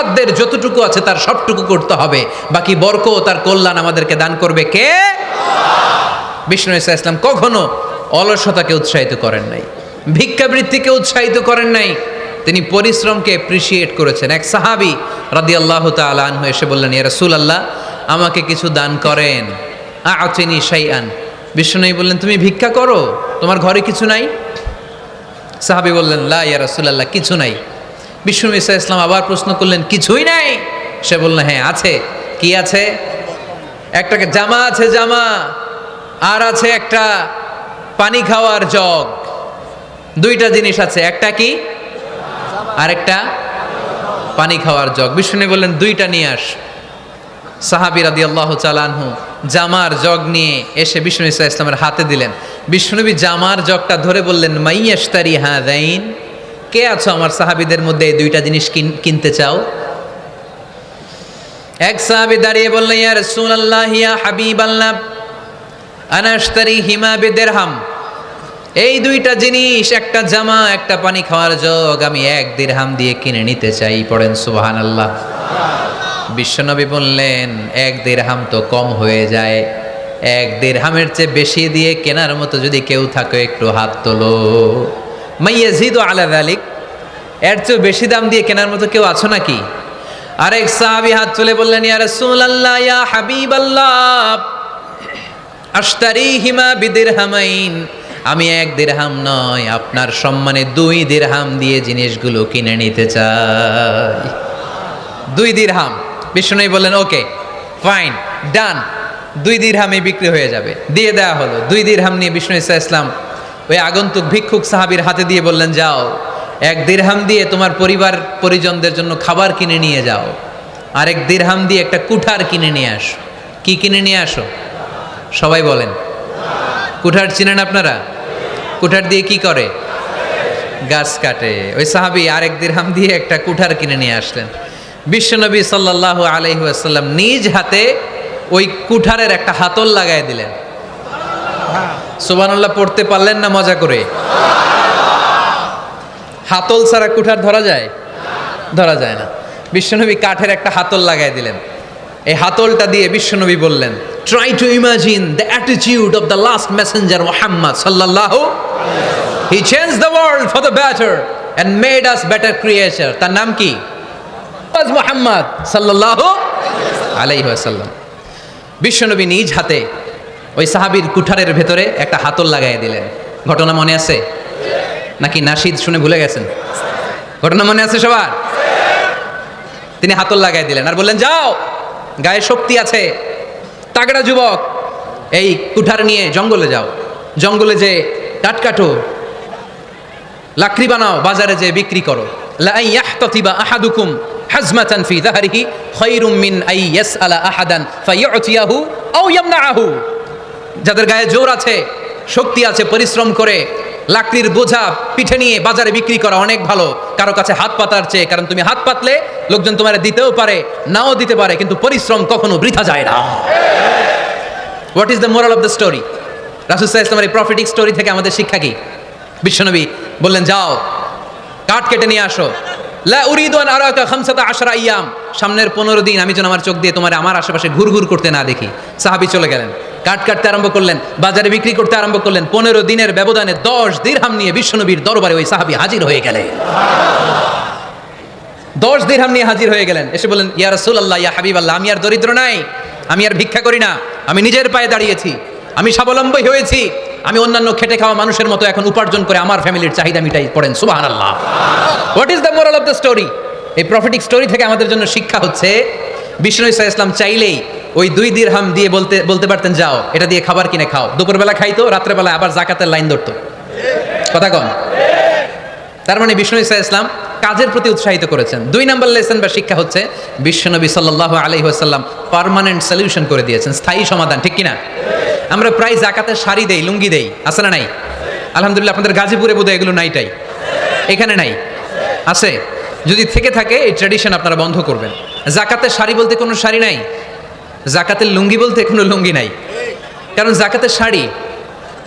সাধ্যের যতটুকু আছে তার সবটুকু করতে হবে। বাকি বরক তার কল্যাণ আমাদেরকে দান করবে কে? বিষ্ণু ইসা ইসলাম কখনো অলসতাকে উৎসাহিত করেন নাই, ভিক্ষাবৃত্তিকে উৎসাহিত করেন নাই। তিনি পরিশ্রমকে অ্যাপ্রিসিয়েট করেছেন। এক সাহাবি রাদি আল্লাহ তালু এসে বললেন, ইয়া রসুল আল্লাহ আমাকে কিছু দান করেন। আচিনি শাইআন। বিষ্ণু বললেন, তুমি ভিক্ষা করো? তোমার ঘরে কিছু নাই? সাহাবি বললেন, লা ইয়া রাসূলুল্লাহ, কিছু নাই। বিষ্ণু ইসা ইসলাম আবার প্রশ্ন করলেন, কিছুই নাই? সে বললেন হ্যাঁ আছে। কি আছে? একটা জামা আছে, জামা। আর আছে একটা পানি খাওয়ার জগ। দুইটা জিনিস আছে, একটা কি? আরেকটা পানি খাওয়ার জগ। বিষ্ণু বললেন, দুইটা নিয়ে আস। সাহাবি আল্লাহ চালানহু জামার জগ নিয়ে এসে বিষ্ণু ইসা ইসলামের হাতে দিলেন। বিষ্ণুনবী জামার জগটা ধরে বললেন মাইয়াস্তারি হা দাইন কে আছো আমার সাহাবিদের মধ্যে এই দুইটা জিনিস কিন- কিনতে চাও? এক সাহাবি দাঁড়িয়ে বললেন, ইয়া রাসূলুল্লাহ, ইয়া হাবিবাল্লাহ, আনাশতারি হিমা বিদিরহাম। এই দুইটা জিনিস, একটা জামা, একটা পানি খাওয়ার জগ আমি এক দিরহাম দিয়ে কিনে নিতে চাই, পড়েন সুবহানাল্লাহ। বিশ্বনবী বললেন, এক দেড়হাম তো কম হয়ে যায়। এক দেড়হামের চেয়ে বেশি দিয়ে কেনার মতো যদি কেউ থাকে, একটু হাত তোলো। মাইয়া জিদ আলা আলিক এর চেয়ে বেশি দাম দিয়ে কেনার মতো কেউ আছো নাকি? আরেক সাহাবি হাত তুলে বললেন, ইয়া রাসূলুল্লাহ, ইয়া হাবিবাল্লাহ আশতারি হিমা বিদিরহামাইন, আমি এক দিরহাম নয়, আপনার সম্মানে দুই দিরহাম দিয়ে জিনিসগুলো কিনে নিতে চাই। দুই দিরহাম। বিষ্ণু বললেন, ওকে, ফাইন, ডান, দুই দিরহামে বিক্রি হয়ে যাবে। দিয়ে দেওয়া হলো। দুই দিরহাম নিয়ে বিষ্ণু ইসা ইসলাম ওই আগন্তুক ভিক্ষুক সাহাবির হাতে দিয়ে বললেন, যাও, এক দিরহাম দিয়ে তোমার পরিবার পরিজনদের জন্য খাবার কিনে নিয়ে যাও। আরেক দিরহাম দিয়ে একটা কুঠার কিনে নিয়ে আসো। কি কিনে নিয়ে আসো? সবাই বলেন, কুঠার চিনেন আপনারা? কুঠার দিয়ে কি করে? গাছ কাটে। ওই সাহাবি আরেক দিরহাম দিয়ে একটা কুঠার কিনে নিয়ে আসলেন। বিশ্বনবী সাল্লাহ আলহি আসাল্লাম নিজ হাতে ওই কুঠারের একটা হাতল লাগাই দিলেন। সুবানুল্লাহ পড়তে পারলেন না মজা করে? হাতল ছাড়া কুঠার ধরা যায়? ধরা যায় না। বিশ্বনবী কাঠের একটা হাতল লাগাই দিলেন। এই হাতলটা দিয়ে বিশ্বনবী বললেন try to imagine the attitude of the last messenger Muhammad সাল্লাহ he change the world for the better and made us better creature তার নাম কি? মোহাম্মদ সাল্লাহ আলাইহি ওয়াসাল্লাম বিশ্বনবী নিজ হাতে ওই সাহাবীর কুঠারের ভেতরে একটা হাতল লাগাই দিলেন। ঘটনা মনে আছে? নাকি নাশিদ শুনে ভুলে গেছেন? ঘটনা মনে আছে সবার? তিনি হাতল লাগাই দিলেন আর বললেন, যাও, গায়ে শক্তি আছে। তাগড়া যুবক, এই কুঠার নিয়ে জঙ্গলে যাও। জঙ্গলে যে কাঠ কাটো, লাকড়ি বানাও, বাজারে যে বিক্রি করো। লা ইয়াহতাতিবা আহাদুকুম হাজমাতান ফি যাহরিহি খায়রুম মিন আই ইয়াসআলা আহাদান ফায়ুতিয়াহু আও ইয়ামনাহু যাদের গায়ে জোর আছে, শক্তি আছে, পরিশ্রম করে, লাকড়ির বোঝা পিঠে নিয়ে বাজারে বিক্রি করা অনেক ভালো। কারও কাছে হাত পাতার চেয়ে, কারণ তুমি হাত পাতলে লোকজন তোমার দিতেও পারে, নাও দিতে পারে, কিন্তু পরিশ্রম কখনো বৃথা যায় না। What is the moral of the story রাসুসাহ ইসলামের এই প্রফিটিক স্টোরি থেকে আমাদের শিক্ষা কি? বিশ্বনবী বললেন, যাও, কাঠ কেটে নিয়ে আসো। সামনের পনেরো দিন আমি যেন আমার চোখ দিয়ে তোমার আমার আশেপাশে ঘুর ঘুর করতে না দেখি। সাহাবি চলে গেলেন। কাঠ কাটতে আরম্ভ করলেন, বাজারে বিক্রি করতে আরম্ভ করলেন, পনেরো দিনের ব্যবধানে দশ দিরহাম নিয়ে বিশ্বনবীর দরবারে ওই সাহাবি হাজির হয়ে গেলেন। দশ দিরহাম নিয়ে হাজির হয়ে গেলেন। এসে বলেন ইয়া রাসূলুল্লাহ, ইয়া হাবিবাল্লাহ, আমি আর দরিদ্র নাই, আমি আর ভিক্ষা করি না, আমি নিজের পায়ে দাঁড়িয়েছি, আমি স্বাবলম্বী হয়েছি, আমি অন্যান্য খেটে খাওয়া মানুষের মতো এখন উপার্জন করে আমার ফ্যামিলির চাহিদা মিটাই পড়েন। সুবাহ আল্লাহ what is the moral of the story এই প্রফিটিক স্টোরি থেকে আমাদের জন্য শিক্ষা হচ্ছে বিষ্ণু ইসা ইসলাম চাইলেই ওই দুই দিরহাম দিয়ে বলতে বলতে পারতেন, যাও, এটা দিয়ে খাবার কিনে খাও। দুপুরবেলা খাইতো রাত্রেবেলা আবার জাকাতের লাইন ধরতো। কথা কম? তার মানে বিষ্ণু ইসা ইসলাম কাজের প্রতি উৎসাহিত করেছেন। দুই নম্বর লেসন বা শিক্ষা হচ্ছে বিশ্বনবী সাল্লাহ আলহি আসাল্লাম পারমানেন্ট সলিউশন করে দিয়েছেন, স্থায়ী সমাধান, ঠিক কিনা? আমরা প্রায় জাকাতের শাড়ি দেই, লুঙ্গি দেই, আছে না নাই? আলহামদুলিল্লাহ, আপনাদের গাজীপুরে বোধহয় এগুলো নাইটাই এখানে নাই? আছে? যদি থেকে থাকে, এই ট্র্যাডিশন আপনারা বন্ধ করবেন। জাকাতের শাড়ি বলতে কোনো শাড়ি নাই? জাকাতের লুঙ্গি বলতে কোনো লুঙ্গি নাই। কারণ জাকাতের শাড়ি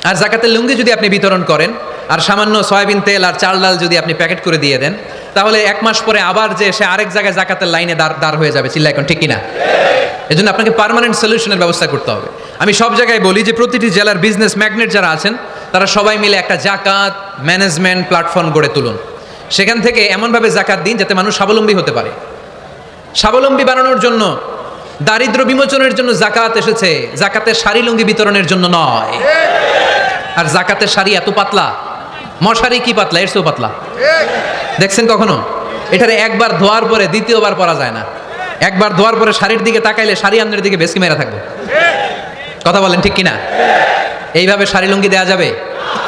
আর জাকাতের লুঙ্গি যদি আপনি বিতরণ করেন, আর সামান্য সয়াবিন তেল আর চাল ডাল যদি আপনি প্যাকেট করে দিয়ে দেন, তাহলে এক মাস পরে আবার যে সে আরেক জায়গায় জাকাতের লাইনে দাঁড় দাঁড় হয়ে যাবে। চিল্লা এখন ঠিক কিনা? এই জন্য আপনাকে পার্মানেন্ট সলিউশনের ব্যবস্থা করতে হবে। আমি সব জায়গায় বলি যে প্রতিটি জেলার বিজনেস ম্যাগনেট যারা আছেন, তারা সবাই মিলে একটা জাকাত ম্যানেজমেন্ট প্ল্যাটফর্ম গড়ে তুলুন। সেখান থেকে এমনভাবে জাকাত দিন যাতে মানুষ স্বাবলম্বী হতে পারে। স্বাবলম্বী বানানোর জন্য, দারিদ্র বিমোচনের জন্য জাকাত এসেছে। জাকাতের শাড়ি লুঙ্গি বিতরণের জন্য নয়। আর জাকাতের শাড়ি এত পাতলা। মশারি কি পাতলা? এর চেয়েও পাতলা। দেখছেন কখনো? এটারে একবার ধোয়ার পরে দ্বিতীয়বার পরা যায় না। একবার ধোয়ার পরে শাড়ির দিকে তাকাইলে শাড়ি আমনের দিকে বেশি মেরা থাকবে। কথা বলেন ঠিক কিনা? এইভাবে শাড়ি লুঙ্গি দেওয়া যাবে?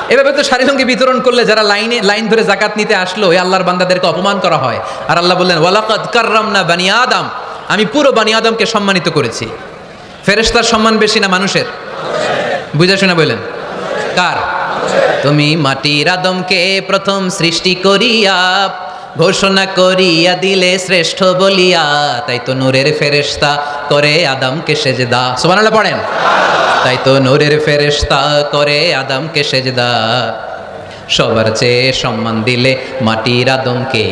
এভাবে তো শাড়ি লুঙ্গি বিতরণ করলে যারা লাইনে লাইন ধরে জাকাত নিতে আসলো এই আল্লাহর বান্দাদেরকে অপমান করা হয়। আর আল্লাহ বললেন, ওয়ালাকাদ কাররামনা বানি আদম। আমি পুরো বানি আদমকে সম্মানিত করেছি। ফেরেশতার সম্মান বেশি না মানুষের? বুঝা শুনে বললেন। কার? তুমি মাটির আদমকে প্রথম সৃষ্টি করিয়া ঘোষণা করিয়া দিলে শ্রেষ্ঠ বলিয়া, তাই তো নূরের ফেরেশতা করে আদমকে সেজদা। সুবহানাল্লাহ পড়েন। তাই তো নূরের ফেরেশতা করে আদমকে সেজদা। সবার চেয়ে সম্মান দিলে মাটির আদমকে।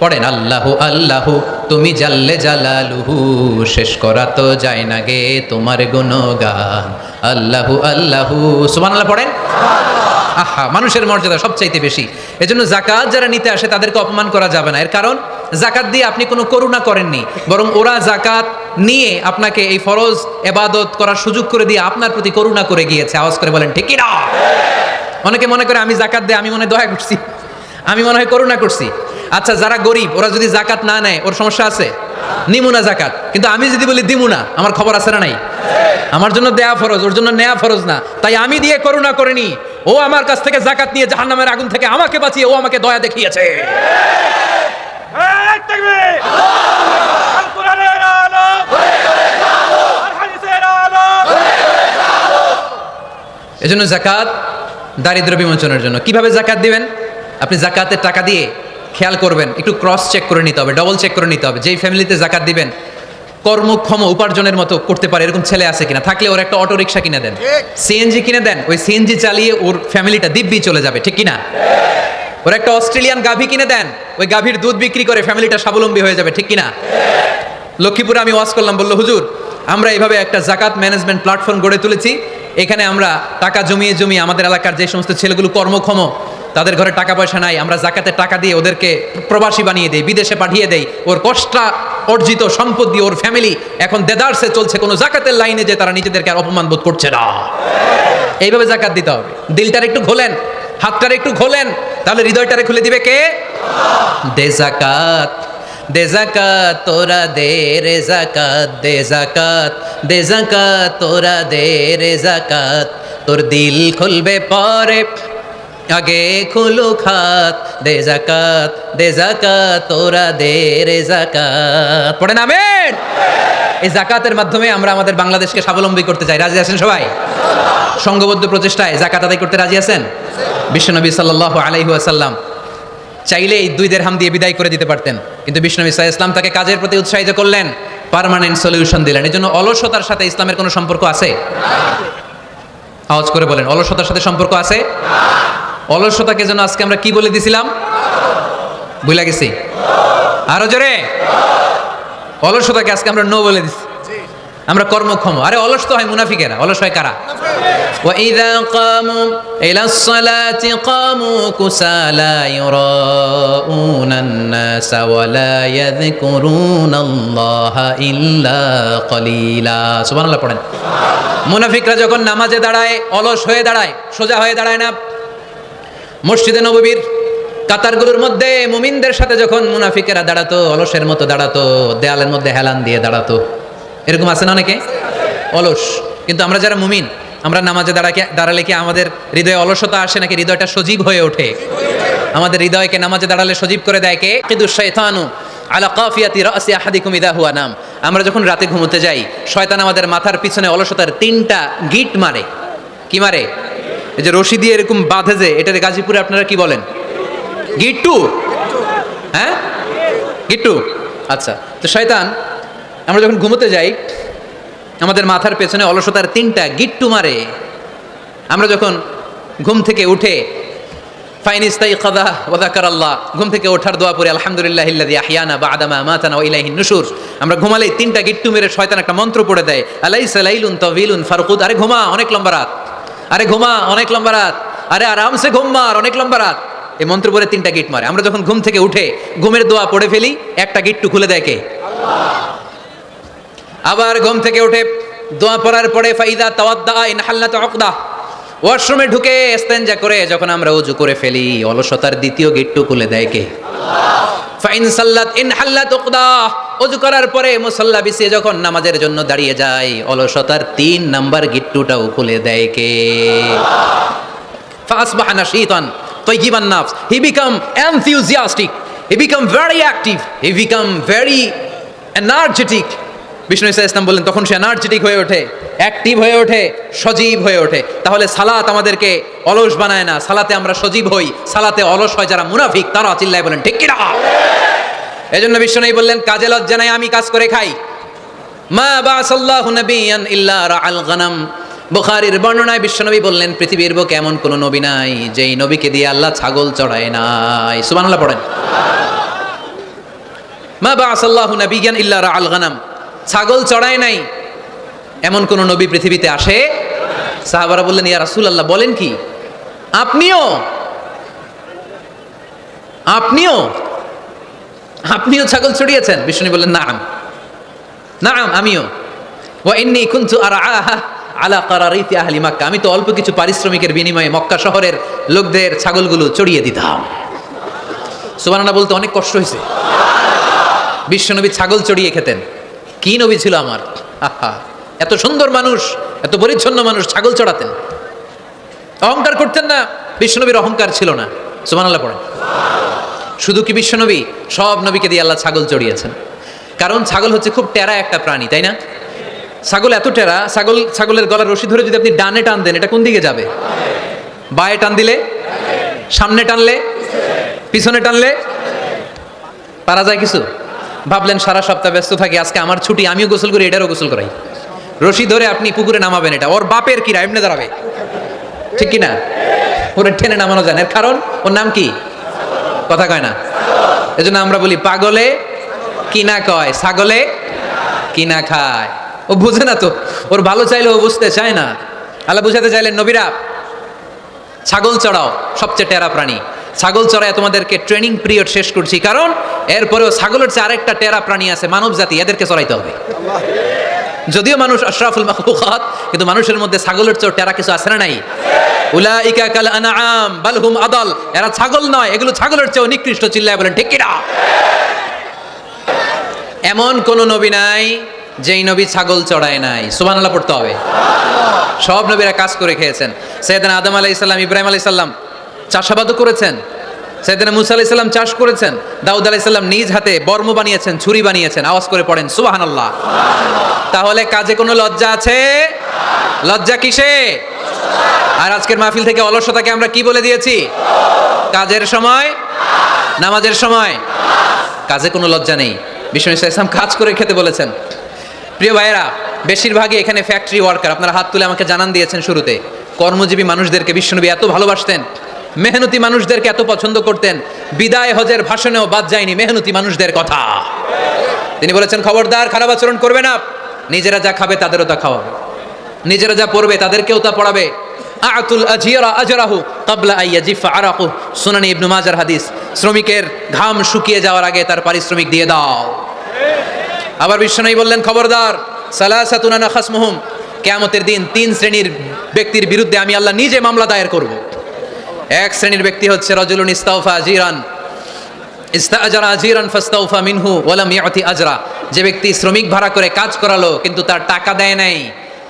পড়েন, আল্লাহু আল্লাহু, তুমি জাল্লে জালালুহু, শেষ করা তো যায় না গে তোমার গুণগান। আল্লাহু আল্লাহু, সুবহানাল্লাহ পড়েন। আহা, মানুষের মর্যাদা সবচাইতে বেশি। এজন্য জাকাত যারা নিতে আসে তাদেরকে অপমান করা যাবে না। এর কারণ জাকাত দিয়ে আপনি কোনো করুণা করেননি, বরং ওরা জাকাত নিয়ে আপনাকে এই ফরজ এবাদত করার সুযোগ করে দিয়ে আপনার প্রতি করুণা করে গিয়েছে। আওয়াজ করে বলেন, ঠিকই না। অনেকে মনে করে, আমি জাকাত দিয়ে, আমি মনে দয়া করছি, আমি মনে হয় করুণা করছি। আচ্ছা যারা গরিব ওরা যদি জাকাত না নেয় ওর সমস্যা আছে? নিমুনা জাকাত কিন্তু আমি যদি বলি দিমুনা আমার খবর আছে না নাই? আমার জন্য দেয়া ফরজ ওর জন্য নেয়া ফরজ না। তাই আমি দিয়ে করুণা করিনি। ও আমার কাছ থেকে জাকাত নিয়ে জাহান্নামের আগুন থেকে আমাকে বাঁচিয়ে ও আমাকে দয়া দেখিয়েছে। এজন্য জাকাত দারিদ্র বিমোচনের জন্য। কীভাবে জাকাত দিবেন? আপনি জাকাতের টাকা দিয়ে খেয়াল করবেন একটু ক্রস চেক করে নিতে হবে ডবল চেক করে নিতে হবে। যেই ফ্যামিলিতে জাকাত দিবেন কর্মক্ষম উপার্জনের মতো করতে পারে এরকম ছেলে আছে কিনা। থাকলে ওর একটা অটো রিক্সা কিনে দেন সিএনজি কিনে দেন ওই সিএনজি চালিয়ে ওর ফ্যামিলিটা দিব্যি চলে যাবে ঠিক কিনা? ওর একটা অস্ট্রেলিয়ান গাভী কিনে দেন ওই গাভীর দুধ বিক্রি করে ফ্যামিলিটা স্বাবলম্বী হয়ে যাবে ঠিক কিনা? লক্ষ্মীপুরে আমি ওয়াজ করলাম বলল হুজুর আমরা এইভাবে একটা জাকাত ম্যানেজমেন্ট প্ল্যাটফর্ম গড়ে তুলেছি। এখানে আমরা টাকা জমিয়ে জমিয়ে আমাদের এলাকার যে সমস্ত ছেলেগুলো কর্মক্ষম তাদের ঘরে টাকা পয়সা নাই, আমরা জাকাতের টাকা দিয়ে ওদেরকে প্রবাসী বানিয়ে দেই, বিদেশে পাঠিয়ে দেই। ওর কষ্টা অর্জিত সম্পদ দিয়ে ওর ফ্যামিলি এখন দেদারসে চলছে, কোনো জাকাতের লাইনে যে তারা নিজেদেরকে আর অপমান বোধ করছে না। এইভাবে জাকাত দিতে হবে। দিলটার একটু খোলেন হাতটার একটু খোলেন তাহলে হৃদয়টারে খুলে দিবে কে? দে জাকাত দে জাকাত, তোরা দে রে জাকাত, দে জাকাত দে জাকাত, তোরা দে রে জাকাত। তোর দিল খুলবে পরে আগে খুলু খাত, দে জাকাত দে জাকাত তোরা দে রে জাকাত পড়ে নামেন এই জাকাতের মাধ্যমে আমরা আমাদের বাংলাদেশকে স্বাবলম্বী করতে চাই। রাজি আছেন সবাই? সংঘবদ্ধ প্রচেষ্টায় জাকাত আদায় করতে রাজি আছেন? বিশ্বনবী সাল্লাহ আলাইহু আসাল্লাম চাইলে এই দুই দেড়হাম দিয়ে বিদায় করে দিতে পারতেন। কিন্তু বিষ্ণু ইসা ইসলাম তাকে কাজের প্রতি উৎসাহিত করলেন, পার্মানেন্ট সলিউশন দিলেন। এই জন্য অলসতার সাথে ইসলামের কোনো সম্পর্ক আছে? আওয়াজ করে বলেন, অলসতার সাথে সম্পর্ক আছে? অলসতাকে যেন আজকে আমরা কি বলে দিছিলাম বুঝলা গেছি আরো জোরে অলসতাকে আজকে আমরা নো বলে দিছি আমরা কর্মক্ষম আরে অলস তো হয় মুনাফিকেরা অলস হয় কারা وإذا قاموا إلى الصلاة قاموا كسالى يراءون الناس ولا يذكرون الله إلا قليلا سبحان الله পড়েন মুনাফিকরা যখন নামাজে দাঁড়ায় অলস হয়ে দাঁড়ায় সোজা হয়ে দাঁড়ায় না মসজিদে নববীর কাতারগুলোর মধ্যে মুমিনদের সাথে যখন মুনাফিকেরা দাঁড়াতো, অলসের মতো দাঁড়াতো, দেয়ালের মধ্যে হেলান দিয়ে দাঁড়াতো। এরকম আছে না অনেকে? অলস। কিন্তু আমরা যারা মুমিন, আমরা নামাজে দাঁড়াকে দাঁড়ালে কি আমাদের হৃদয়ে অলসতা আসে নাকি হৃদয়টা সজীব হয়ে ওঠে? আমাদের হৃদয়কে নামাজে দাঁড়ালে সজীব করে দেয় কে? কিন্তু শয়তানু আলা কাফিয়াতি রাসি আহাদিকুম ইদা হুয়া নাম। আমরা যখন রাতে ঘুমোতে যাই, শয়তান আমাদের মাথার পিছনে অলসতার তিনটা গিট মারে। কি মারে? এই যে রশি দিয়ে এরকম বাঁধে যে, এটাতে গাজীপুরে আপনারা কি বলেন? গিট্টু? হ্যাঁ? গিট্টু? আচ্ছা তো শয়তান, আমরা যখন ঘুমোতে যাই, আমাদের মাথার পেছনে অলসতার তিনটা গিট্টু মারে। আমরা যখন ঘুম থেকে উঠে ওয়া যাকারাল্লাহ, ঘুম থেকে ওঠার দোয়া পড়ে, আলহামদুলিল্লাহ ইল্লাযী আহইয়ানা বা'দা মা আমাতানা ওয়া ইলাইহিন নুশুর আমরা ঘুমালেই তিনটা গিট্টু মেরে শয়তান একটা মন্ত্র পড়ে দেয়, আলাইসা লাইলুন তাওয়িলুন ফারকুদ। আরে ঘুমা, অনেক লম্বা রাত। আরে ঘুমা, অনেক লম্বা রাত। আরে আরামসে ঘুম মার, অনেক লম্বা রাত। এই মন্ত্র পরে তিনটা গিট মারে। আমরা যখন ঘুম থেকে উঠে ঘুমের দোয়া পড়ে ফেলি, একটা গিটটু খুলে দেখে। আবার ঘুম থেকে উঠে দোয়া পড়ার পরে ফাইদা তাওয়াদ্দা ইন হাল্লাত ওয়াশরুমে ঢুকে স্তেঞ্জা করে যখন আমরা উজু করে ফেলি, অলসতার দ্বিতীয় গেটটু খুলে দেয় কে? Fine সাল্লাত in হাল্লাত উকদা। অজু করার পরে মুসল্লা বিছিয়ে যখন নামাজের জন্য দাঁড়িয়ে যায়, অলসতার তিন নাম্বার গিট্টুটাও খুলে দেয় কে? ফাসবাহানা শীতন তৈগিবান নাফস। He became enthusiastic he became very active he became very energetic Vishnu ইসা ইসলাম বললেন, তখন সে এনার্জেটিক হয়ে ওঠে অ্যাক্টিভ হয়ে ওঠে, সজীব হয়ে ওঠে। তাহলে সালাত আমাদেরকে অলস বানায় না। সালাতে আমরা সজীব হই, সালাতে অলস হয় যারা মুনাফিক, তারা চিল্লায় বলেন, ঠিক কিনা? এই জন্য বিষ্ণু বললেন, কাজে লজ্জা নাই, আমি কাজ করে খাই। মা বাসাল্লাহু নাবিয়ান ইল্লা রাআল গনাম। বুখারীর বর্ণনায় বিশ্বনবী বললেন, পৃথিবীর বুকে এমন কোন নবী নাই, যেই নবীকে দিয়ে আল্লাহ ছাগল চড়ায় নাই। সুবহানাল্লাহ পড়েন। মা বাসাল্লাহু নাবিয়ান ইল্লা রাআল গনাম। ছাগল চড়ায় নাই। এমন কোন নবী পৃথিবীতে আসে? সাহাবারা বললেন, ইয়া রাসুল আল্লাহ বলেন কি? আপনিও? আপনিও? আপনিও ছাগল চড়িয়েছেন? বিষ্ণু বললেন না নাম, আমিও। ওয়া ইন্নী কুনতু আরআহা আলা কারারিতি আহলি মক্কা। আমি তো অল্প কিছু পারিশ্রমিকের বিনিময়ে মক্কা শহরের লোকদের ছাগলগুলো চড়িয়ে দিতাম। সুবহানাল্লাহ বলতে অনেক কষ্ট হয়েছে। বিশ্বনবী ছাগল চড়িয়ে খেতেন। কি নবী ছিল আমার? এত সুন্দর মানুষ, এত পরিচ্ছন্ন মানুষ, ছাগল চড়াতেন। অহংকার করতেন না, বিশ্বনবীর অহংকার ছিল না। সুবহানাল্লাহ পড়েন। শুধু কি বিশ্বনবী? সব নবীকে দিয়ে আল্লাহ ছাগল চড়িয়েছেন। কারণ ছাগল হচ্ছে খুব টেরা একটা প্রাণী, তাই না? ছাগল এত টেরা, ছাগল, ছাগলের গলার রশি ধরে যদি আপনি ডানে টান দেন, এটা কোন দিকে যাবে? বায়ে টান দিলে? সামনে টানলে? পিছনে টানলে? পারা যায় কিছু? ভাবলেন, সারা সপ্তাহ ব্যস্ত থাকি, আজকে আমার ছুটি, আমিও গোসল করি, এটারও গোসল করাই। রশি ধরে আপনি পুকুরে নামাবেন এটা। ওর বাপের কিরা এমনি দাঁড়াবে। ঠিক কি না ওরে টেনে নামানো যায় এর কারণ? ওর নাম কি? কথা কয় না। এজন্য আমরা বলি, পাগলে কিনা কয়? ছাগলে কিনা খায়? ও বুঝে না তো। ওর ভালো চাইলে ও বুঝতে চায় না। আল্লাহ বুঝাতে চাইলেন, নবীরা, ছাগল চড়াও, সবচেয়ে টেরা প্রাণী। ছাগল চড়ায় তোমাদেরকে ট্রেনিং পিরিয়ড শেষ করছি। কারণ এরপরেও ছাগলের চেয়ে আরেকটা টেরা প্রাণী আছে, মানব জাতি, এদেরকে চড়াইতে হবে। যদিও মানুষ আশরাফুল কিন্তু মানুষের মধ্যে ছাগলের চেয়েও টেরা কিছু আছে না নাই? উলাইকা কাল আনআম বাল হুম আদাল। এরা ছাগল নয়, এগুলো ছাগলের চেয়েও নিকৃষ্ট, চিল্লায় বলেন, ঠিক কিনা? এমন কোন নবী নাই, যেই নবী ছাগল চড়ায় নাই। সুবহানাল্লাহ, পড়তে হবে। সব নবীরা কাজ করে খেয়েছেন। সৈয়দনা আদম আলাইহিস সালাম, ইব্রাহিম আলাইহিস চাষাবাদও করেছেন। সেদিন মুসা আলাইহিস সালাম চাষ করেছেন। দাউদ আলাইহিস সালাম নিজ হাতে বর্ম বানিয়েছেন, ছুরি বানিয়েছেন। আওয়াজ করে পড়েন, সুবহানাল্লাহ। তাহলে কাজে কোনো লজ্জা আছে? লজ্জা কিসে? আর আজকের মাহফিল থেকে অলসতাকে আমরা কি বলে দিয়েছি? কাজের সময়? নামাজের সময়? কাজে কোনো লজ্জা নেই। বিষ্ণু ইসলাম কাজ করে খেতে বলেছেন। প্রিয় ভাইয়েরা, বেশিরভাগই এখানে ফ্যাক্টরি ওয়ার্কার আপনারা হাত তুলে আমাকে জানান দিয়েছেন শুরুতে। কর্মজীবী মানুষদেরকে বিষ্ণুনবী এত ভালোবাসতেন। মেহনতি মানুষদেরকে এত পছন্দ করতেন, বিদায় হজের ভাষণেও বাদ যায়নি মেহনতি মানুষদের কথা। তিনি বলেছেন, খবরদার, খারাপ আচরণ করবে না। নিজেরা যা খাবে তাদেরও তা খাওয়াবে। নিজেরা যা পড়বে তাদেরকেও তা পড়াবে। আতুল আজিরা আজরাহু কাবলা আইয়া জিফা আরাকু সুনানি ইবনু মাজার হাদিস। শ্রমিকের ঘাম শুকিয়ে যাওয়ার আগে তার পারিশ্রমিক দিয়ে দাও। আবার বিশ্বনবী বললেন, খবরদার সালাসাতুনানা খাসমুহুম। কিয়ামতের দিন তিন শ্রেণির ব্যক্তির বিরুদ্ধে আমি আল্লাহ নিজে মামলা দায়ের করব। এক শ্রেণির ব্যক্তি হচ্ছে রজুলুন ইস্তাউফা আজিরান। ইস্তাআজারা আজিরান ফাস্তাউফা মিনহু ওয়ালাম ইয়াতি আজরা। যে ব্যক্তি শ্রমিক ভাড়া করে কাজ করালো, কিন্তু তার টাকা দেয় নাই,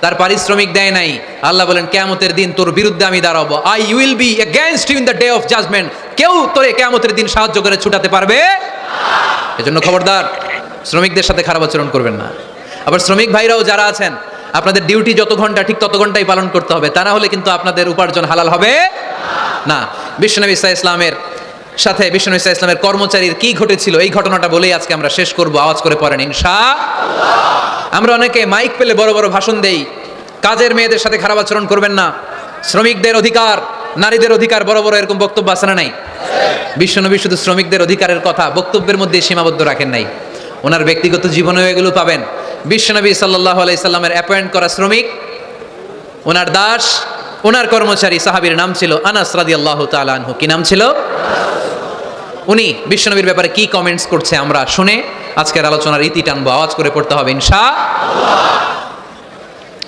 তার পারিশ্রমিক দেয় নাই, আল্লাহ বলেন, কেয়ামতের দিন তোর বিরুদ্ধে আমি দাঁড়াবো। I will be against you in the day of judgement কেউ তোরে কেয়ামতের দিন সাহায্য করে ছুটাতে পারবে? এজন্য খবরদার, শ্রমিকদের সাথে খারাপ আচরণ করবেন না। আবার শ্রমিক ভাইরাও যারা আছেন, আপনাদের ডিউটি যত ঘণ্টা, ঠিক তত ঘন্টাই পালন করতে হবে। তা না হলে কিন্তু আপনাদের উপার্জন হালাল হবে। না, বিশ্বনবী ইসা ইসলামের সাথে বিশ্বনবী ইসা ইসলামের কর্মচারীর কি ঘটেছিল, এই ঘটনাটা বলেই আজকে আমরা শেষ করব, আওয়াজ করে পড়েন ইনশা আমরা অনেকে মাইক পেলে বড় বড় ভাষণ দেই, কাজের মেয়েদের সাথে খারাপ আচরণ করবেন না, শ্রমিকদের অধিকার, নারীদের অধিকার, বড় বড় এরকম বক্তব্য আছে না নাই? বিশ্বনবী শুধু শ্রমিকদের অধিকারের কথা, বক্তব্যের মধ্যে সীমাবদ্ধ রাখেন নাই। ওনার ব্যক্তিগত জীবনেও এগুলো পাবেন। বিশ্বনবী সাল্লাহ আলাইসাল্লামের অ্যাপয়েন্ট করা শ্রমিক, ওনার দাস ওনার কর্মচারী সাহাবীর নাম ছিল আনাস রাদি আল্লাহ তালু কি নাম ছিল? উনি বিশ্বনবীর ব্যাপারে কি কমেন্টস করছে আমরা শুনে আজকের আলোচনার ইতি টানবো, আওয়াজ করে পড়তে হবে ইনশা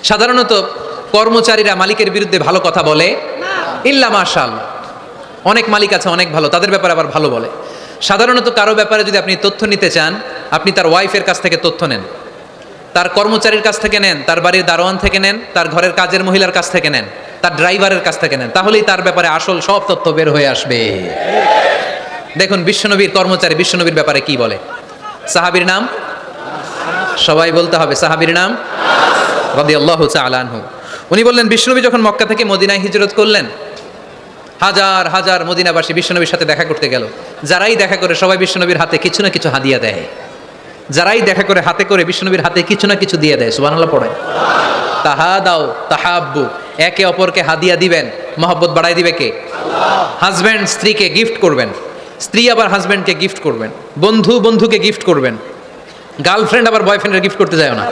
সাধারণত কর্মচারীরা মালিকের বিরুদ্ধে ভালো কথা বলে? ইল্লা মাশাল অনেক মালিক আছে, অনেক ভালো, তাদের ব্যাপারে আবার ভালো বলে। সাধারণত কারও ব্যাপারে যদি আপনি তথ্য নিতে চান, আপনি তার ওয়াইফের কাছ থেকে তথ্য নেন। তার কর্মচারীর কাছ থেকে নেন, তার বাড়ির দারোয়ান থেকে নেন, তার ঘরের কাজের মহিলার কাছ থেকে নেন। তার ড্রাইভারের কাছ থেকে নেন। তাহলেই তার ব্যাপারে আসল সব তথ্য বের হয়ে আসবে। দেখুন, বিশ্বনবীর কর্মচারী, বিশ্বনবীর ব্যাপারে কি বলে? সাহাবীর নাম? সবাই বলতে হবে, সাহাবীর নাম? উনি বললেন বিষ্ণুনবী যখন মক্কা থেকে মদিনায় হিজরত করলেন, হাজার হাজার মদিনাবাসী বিশ্বনবীর সাথে দেখা করতে গেল। যারাই দেখা করে সবাই বিশ্বনবীর হাতে কিছু না কিছু হাদিয়া দেয়। যারাই দেখা করে হাতে করে বিষ্ণুনবীর হাতে কিছু না কিছু দিয়ে দেয়, সুবহানাল্লাহ পড়ে। তাহা দাও, তাহাব্বু। একে অপরকে হাদিয়া দিবেন মহব্বত বাড়াই দিবে কে? হাজব্যান্ড স্ত্রীকে গিফট করবেন স্ত্রী আবার হাজব্যান্ডকে গিফট করবেন বন্ধু বন্ধুকে গিফট করবেন গার্লফ্রেন্ড আবার বয়ফ্রেন্ডের গিফট করতে যায় না।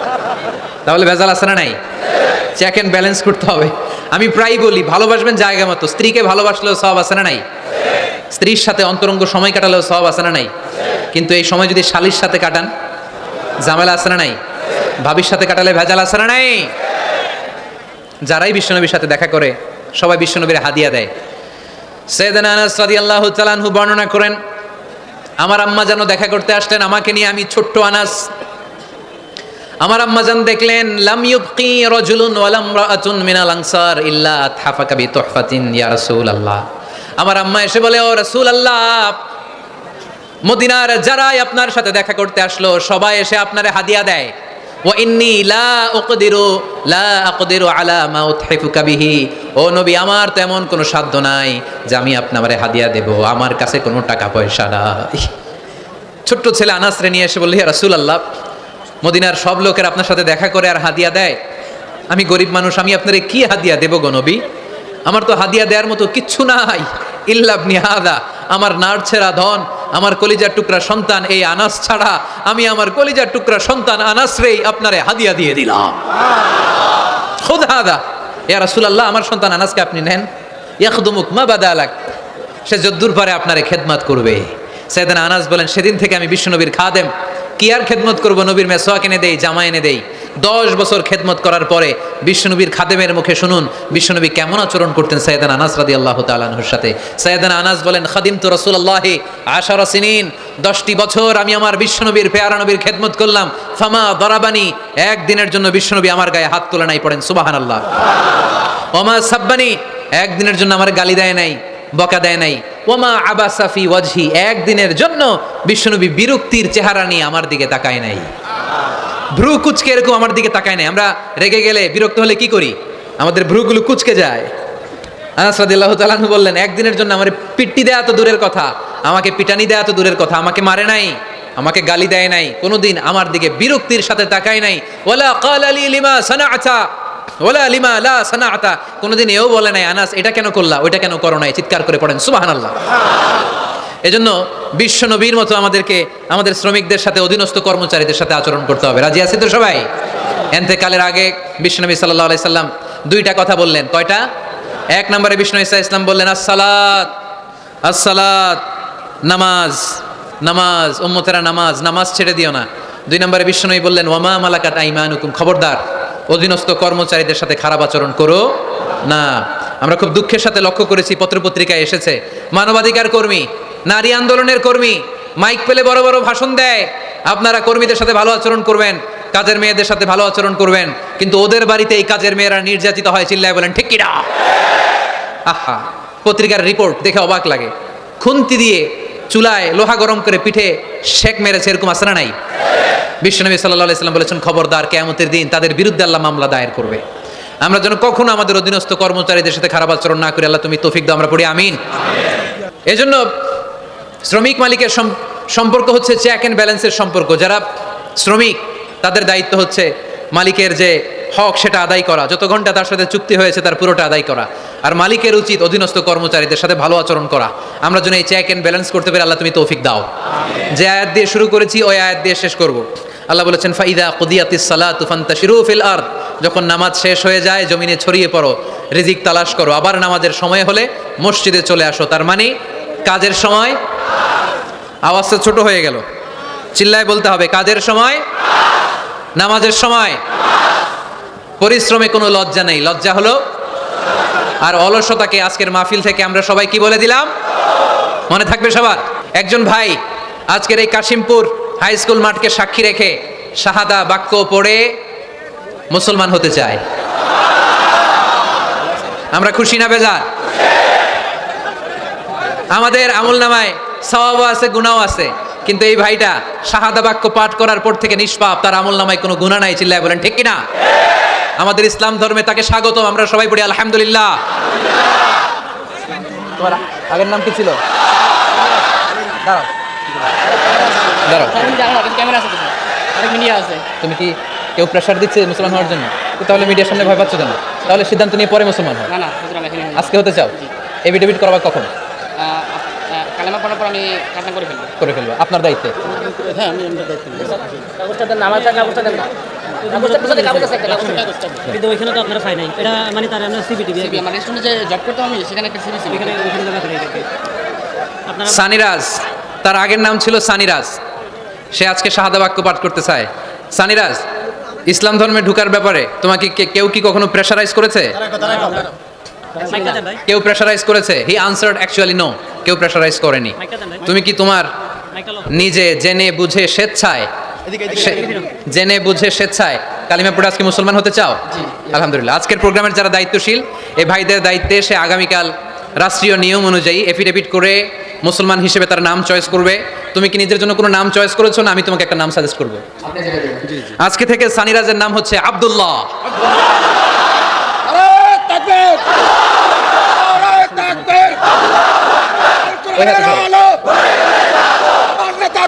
তাহলে ভেজাল আছে না নাই? চেক অ্যান্ড ব্যালেন্স করতে হবে। আমি প্রায় বলি ভালোবাসবেন জায়গা মতো স্ত্রীকে ভালোবাসলেও সব আছে না নাই? স্ত্রীর সাথে অন্তরঙ্গ সময় কাটালেও সব আছে না নাই? কিন্তু এই সময় যদি শালির সাথে কাটান ঝামেলা আছে না নাই? ভাবির সাথে কাটালে ভেজাল আছে না নাই? যারাই বিশ্বনবীর সাথে দেখা করে, সবাই বিশ্বনবীর হাদিয়া দেয়। সৈয়দানা আনাস রাদিয়াল্লাহু বর্ণনা করেন, আমার আম্মা যেন দেখা করতে আসলেন আমাকে নিয়ে আমি ছোট্ট আনাস। আমার আম্মাজান দেখলেন, লাম ইউবকি রাজুলুন ওয়া ইমরাআতুন মিনাল আনসার ইল্লা থাফাকা বি তুহফাতিন ইয়া রাসূলুল্লাহ। আমার আম্মা এসে বলে, ও রাসূলুল্লাহ, মদিনার যারাই আপনার সাথে দেখা করতে আসলো, সবাই এসে আপনারে হাদিয়া দেয়। ও ইন্নি লা উকদিরু লা আকদিরু আলা মা উতহিফুকা বিহি ও নবী, আমার তেমন কোনো সাধ্য নাই যে আমি আপনারে হাদিয়া দেব। আমার কাছে কোনো টাকা পয়সা নাই। ছোট্ট ছেলে আনাসরে নিয়ে এসে বললি রাসুল আল্লাহ মদিনার সব লোকের আপনার সাথে দেখা করে আর হাদিয়া দেয়? আমি গরিব মানুষ, আমি আপনারে কি হাদিয়া দেব গো নবী? আমার তো হাদিয়া দেওয়ার মতো কিচ্ছু নাই। ইল্লাবনি হাদা, আমার নার ছেঁড়া ধন আমার কলিজার টুকরা সন্তান এই আনাস ছাড়া আমি আমার কলিজার টুকরা সন্তান আনাস রেই আপনারে হাদিয়া দিয়ে দিলাম। খোদাদা ইয়া রাসুলাল্লাহ, আমার সন্তান আনাসকে আপনি নেন। ইয়াকুমুক মা বাদা আলাক সে যদ্দূর পারে আপনারে খেদমাত করবে। সেদিন আনাস বলেন, সেদিন থেকে আমি বিশ্বনবীর খাদেম। কি আর খেদমত করব নবীর মেসোয়াক এনে দেই, জামা এনে দেই? দশ বছর খেদমত করার পরে বিশ্বনবীর খাদেমের মুখে শুনুন, বিশ্বনবী কেমন আচরণ করতেন সৈয়দান আনাস রাদি আল্লাহ তালানহুর সাথে? সৈয়দান আনাস বলেন খাদিম তো রসুল্লাহি আশার সিনিন, দশটি বছর আমি আমার বিশ্বনবীর পেয়ারা নবীর খেদমত করলাম। ফামা দরাবানি, একদিনের জন্য বিশ্বনবী আমার গায়ে হাত তোলে নাই পড়েন সুবাহান আল্লাহ ওমা সাব্বানি, একদিনের জন্য আমার গালি দেয় নাই। বকা দেয় নাই। ওমা আবাসাফি ওয়াজহি, একদিনের জন্য বিশ্বনবী বিরক্তির চেহারা নিয়ে আমার দিকে তাকায় নাই। ভ্রু কুচকে এরকম আমার দিকে তাকায় নাই। আমরা রেগে গেলে বিরক্ত হলে কি করি? আমাদের ভ্রুগুলো কুচকে যায়। আনাস রাদিয়াল্লাহু বললেন, একদিনের জন্য আমার পিট্টি দেয়া তো দূরের কথা, আমাকে পিটানি দেয়া তো দূরের কথা, আমাকে মারে নাই, আমাকে গালি দেয় নাই, কোনোদিন আমার দিকে বিরক্তির সাথে তাকায় নাই। ওয়ালা ক্বালা লি লিমা সানাআতা ওয়ালা লিমা লা সানাআতা। কোনোদিন এও বলে নাই, আনাস, এটা কেন করলা? ওইটা কেন করো নাই? চিৎকার করে পড়েন, সুবহানাল্লাহ। এজন্য বিশ্ব নবীর মতো আমাদেরকে, আমাদের শ্রমিকদের সাথে অধীনস্থ কর্মচারীদের সাথে আচরণ করতে হবে। রাজি আছে তো সবাই? এন্তেকালের আগে বিশ্বনবী সাল্লাহ আলাই সাল্লাম দুইটা কথা বললেন। কয়টা? এক নম্বরে বিষ্ণু ইসা ইসলাম বললেন, আসসালাত আসসালাত, নামাজ নামাজ, উম্মতেরা নামাজ নামাজ ছেড়ে দিও না। দুই নম্বরে বিষ্ণুই বললেন ওয়ামা মালাকাত আইমানুকুম? খবরদার। অধীনস্থ কর্মচারীদের সাথে খারাপ আচরণ করো না। আমরা খুব দুঃখের সাথে লক্ষ্য করেছি, পত্রপত্রিকায় এসেছে, মানবাধিকার কর্মী, নারী আন্দোলনের কর্মী, মাইক পেলে বড় বড় ভাষণ দেয়। আপনারা কর্মীদের সাথে ভালো আচরণ করবেন, কাজের মেয়েদের সাথে ভালো আচরণ করবেন, কিন্তু ওদের বাড়িতে এই কাজের মেয়েরা নির্যাতিত হয়, চিল্লায় বলেন, ঠিক কিনা? আহা, পত্রিকার রিপোর্ট দেখে অবাক লাগে। খুন্তি দিয়ে চুলায় লোহা গরম করে পিঠে শেক মেরেছে, এরকম আসরা নাই? বিশ্বনবী সাল্লাহ সাল্লাম বলেছেন, খবরদার কেয়ামতের দিন তাদের বিরুদ্ধে আল্লাহ মামলা দায়ের করবে। আমরা যেন কখনো আমাদের অধীনস্থ কর্মচারীদের সাথে খারাপ আচরণ না করি, আল্লাহ তুমি তৌফিক দাও, আমরা পড়ি, আমিন। এজন্য শ্রমিক মালিকের সম্পর্ক হচ্ছে চেক অ্যান্ড ব্যালেন্সের সম্পর্ক। যারা শ্রমিক, তাদের দায়িত্ব হচ্ছে মালিকের যে হক সেটা আদায় করা, যত ঘণ্টা তার সাথে চুক্তি হয়েছে তার পুরোটা আদায় করা। আর মালিকের উচিত অধীনস্থ কর্মচারীদের সাথে ভালো আচরণ করা। আমরা যেন এই চেক এন্ড ব্যালেন্স করতে পারি আল্লাহ তুমি তৌফিক দাও। যে আয়াত দিয়ে শুরু করেছি, ওই আয়াত দিয়ে শেষ করব। আল্লাহ বলেছেন, ফাইদা কুদিয়াতিস সালাতু ফান্তাশিরু ফিল আরদ। যখন নামাজ শেষ হয়ে যায়, জমিনে ছড়িয়ে পড়ো, রিজিক তালাশ করো। আবার নামাজের সময় হলে মসজিদে চলে আসো। তার মানে কাজের সময় আওয়াজটা ছোট হয়ে গেল। চিল্লায় বলতে হবে, কাজের সময় নামাজের সময়। পরিশ্রমে কোনো লজ্জা নেই। লজ্জা হলো, আর অলসতাকে আজকের মাহফিল থেকে আমরা সবাই কি বলে দিলাম? মনে থাকবে সবার? একজন ভাই আজকের এই কাশিমপুর হাই স্কুল মাঠকে সাক্ষী রেখে শাহাদা বাক্য পড়ে মুসলমান হতে চায়। আমরা খুশি না বেজার? আমাদের আমল নামায় সওয়াবও আছে গুণাও আছে। কিন্তু এই ভাইটা শাহাদা বাক্য পাঠ করার পর থেকে নিষ্পাপ তার আমল নামায় কোনো গুণা নাই চিল্লায় বলেন ঠিক কিনা? আমাদের ইসলাম ধর্মে তাকে স্বাগত আমরা সবাই পড়ি আলহামদুলিল্লাহ। তোমার আগের নাম কি ছিল? দাঁড়াও। দাঁড়াও। তুমি কি কেউ প্রেশার দিচ্ছে মুসলমান হওয়ার জন্য? তাহলে মিডিয়ার সামনে ভয় পাচ্ছ কেন? তাহলে সিদ্ধান্ত নিয়ে পরে মুসলমান হয় আজকে হতে চাও? এভিডেভিট করবা কখন? কালেমা পড়ার পর আমি করে ফেলব। করে ফেলব আপনার দায়িত্বে? হ্যাঁ আমি আমার কাগজটা কাগজটা দেন। মানে সানিরাজ তার আগের নাম ছিল সানিরাজ। সে আজকে শাহাদা বাক্য পাঠ করতে চায়। সানিরাজ ইসলাম ধর্মে ঢুকার ব্যাপারে তোমাকে কেউ কি কখনো প্রেশারাইজ করেছে? কেউ প্রেশারাইজ করেছে? হি আনসার্ড অ্যাকচুয়ালি নো কেউ প্রেশারাইজ করেনি। তুমি কি তোমার নিজে জেনে বুঝে স্বেচ্ছায় জেনে বুঝে স্বেচ্ছায় কালিমা পড়ে আজকে মুসলমান হতে চাও? আলহামদুলিল্লাহ। আজকের প্রোগ্রামের যারা দায়িত্বশীল এই ভাইদের দায়িত্বে সে আগামীকাল রাষ্ট্রীয় নিয়ম অনুযায়ী এফিডেভিট করে মুসলমান হিসেবে তার নাম চয়েস করবে। তুমি কি নিজের জন্য কোনো নাম চয়েস করেছ? না আমি তোমাকে একটা নাম সাজেস্ট করব। আজকে থেকে সানিরাজের নাম হচ্ছে আব্দুল্লাহ ওই হাতে ধরো।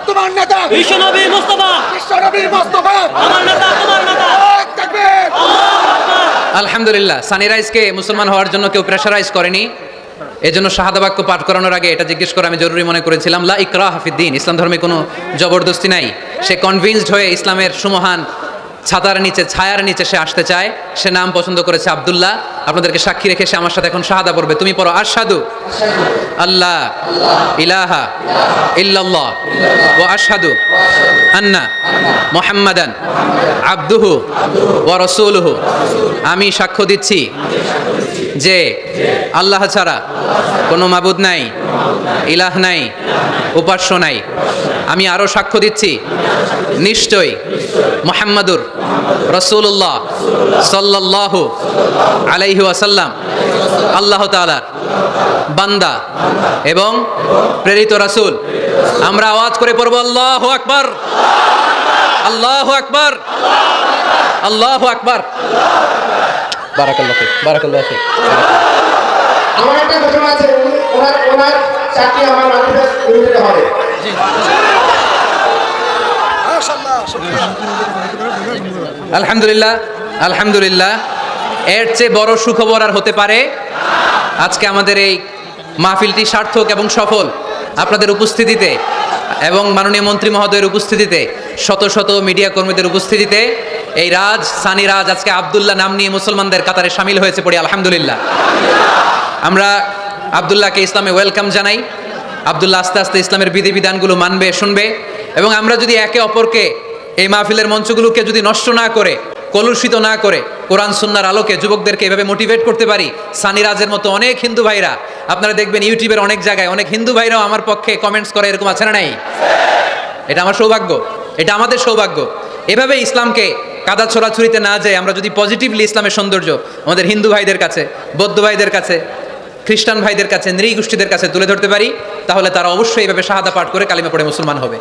তোমার নেতা। বিশ্বনবী মুস্তাফা। বিশ্বনবীর মোস্তফা। আমার নেতা তোমার নেতা। আলহামদুলিল্লাহ সানিরাইজকে মুসলমান হওয়ার জন্য কেউ প্রেশারাইজ করেনি। এজন্য শাহাদা বাক্য পাঠ করানোর আগে এটা জিজ্ঞেস করে আমি জরুরি মনে করেছিলাম লা ইকরা হাফিদ্দিন ইসলাম ধর্মে কোনো জবরদস্তি নাই। সে কনভিন্সড হয়ে ইসলামের সুমহান ছাতার নিচে, ছায়ার নিচে সে আসতে চায়। সে নাম পছন্দ করেছে আব্দুল্লাহ। আপনাদেরকে সাক্ষী রেখে সে আমার সাথে এখন শাহাদা পড়বে। তুমি পড়ো, আশহাদু। আল্লাহ, ইলাহা, ইল্লাল্লাহ ও আশহাদু আন্না মোহাম্মাদান আব্দুহু ও রসুলহু। আমি সাক্ষ্য দিচ্ছি। যে আল্লাহ ছাড়া কোনো মাবুদ নাই, ইলাহ নাই, উপাস্য নাই। আমি আরও সাক্ষ্য দিচ্ছি নিশ্চয় মোহাম্মদুর রসুল্লাহ সাল্লাহ আলাইহি আসাল্লাম আল্লাহ তালার বান্দা এবং প্রেরিত রাসূল। আমরা আওয়াজ করে পড়ব, আল্লাহ আকবার আল্লাহ আকবার আল্লাহ আকবার। বারাকাল্লাহ ফিক বারাকাল্লাহ ফিক। আমার একটা ঘটনা আছে ওনার ওনার চাকরি আমার দিতে হবে আলহামদুলিল্লাহ আলহামদুলিল্লাহ। এর চেয়ে বড় সুখবর আর হতে পারে আজকে আমাদের এই মাহফিলটি সার্থক এবং সফল আপনাদের উপস্থিতিতে এবং মাননীয় মন্ত্রী মহোদয়ের উপস্থিতিতে শত শত মিডিয়া কর্মীদের উপস্থিতিতে এই রাজ, সানি রাজ, আজকে আবদুল্লাহ নাম নিয়ে মুসলমানদের কাতারে সামিল হয়েছে পড়ি, আলহামদুলিল্লাহ। আমরা আবদুল্লাহকে ইসলামে ওয়েলকাম জানাই। আবদুল্লাহ আস্তে আস্তে ইসলামের বিধিবিধানগুলো মানবে, শুনবে। এবং আমরা যদি একে অপরকে এই মাহফিলের মঞ্চগুলোকে যদি নষ্ট না করে, কলুষিত না করে, কোরআন, সুন্নার আলোকে যুবকদেরকে এভাবে মোটিভেট করতে পারি সানিরাজের মতো অনেক হিন্দু ভাইরা, আপনারা দেখবেন ইউটিউবের অনেক জায়গায় অনেক হিন্দু ভাইরাও আমার পক্ষে কমেন্টস করে, এরকম আছে না নাই? এটা আমার সৌভাগ্য, এটা আমাদের সৌভাগ্য। এভাবে ইসলামকে কাদা ছোড়াছুরিতে না যায় আমরা যদি পজিটিভলি ইসলামের সৌন্দর্য আমাদের হিন্দু ভাইদের কাছে, বৌদ্ধ ভাইদের কাছে, খ্রিস্টান ভাইদের কাছে, নৃগোষ্ঠীদের কাছে তুলে ধরতে পারি, তাহলে তারা অবশ্যই এভাবে শাহাদা পাঠ করে কালিমা পড়ে মুসলমান হবে।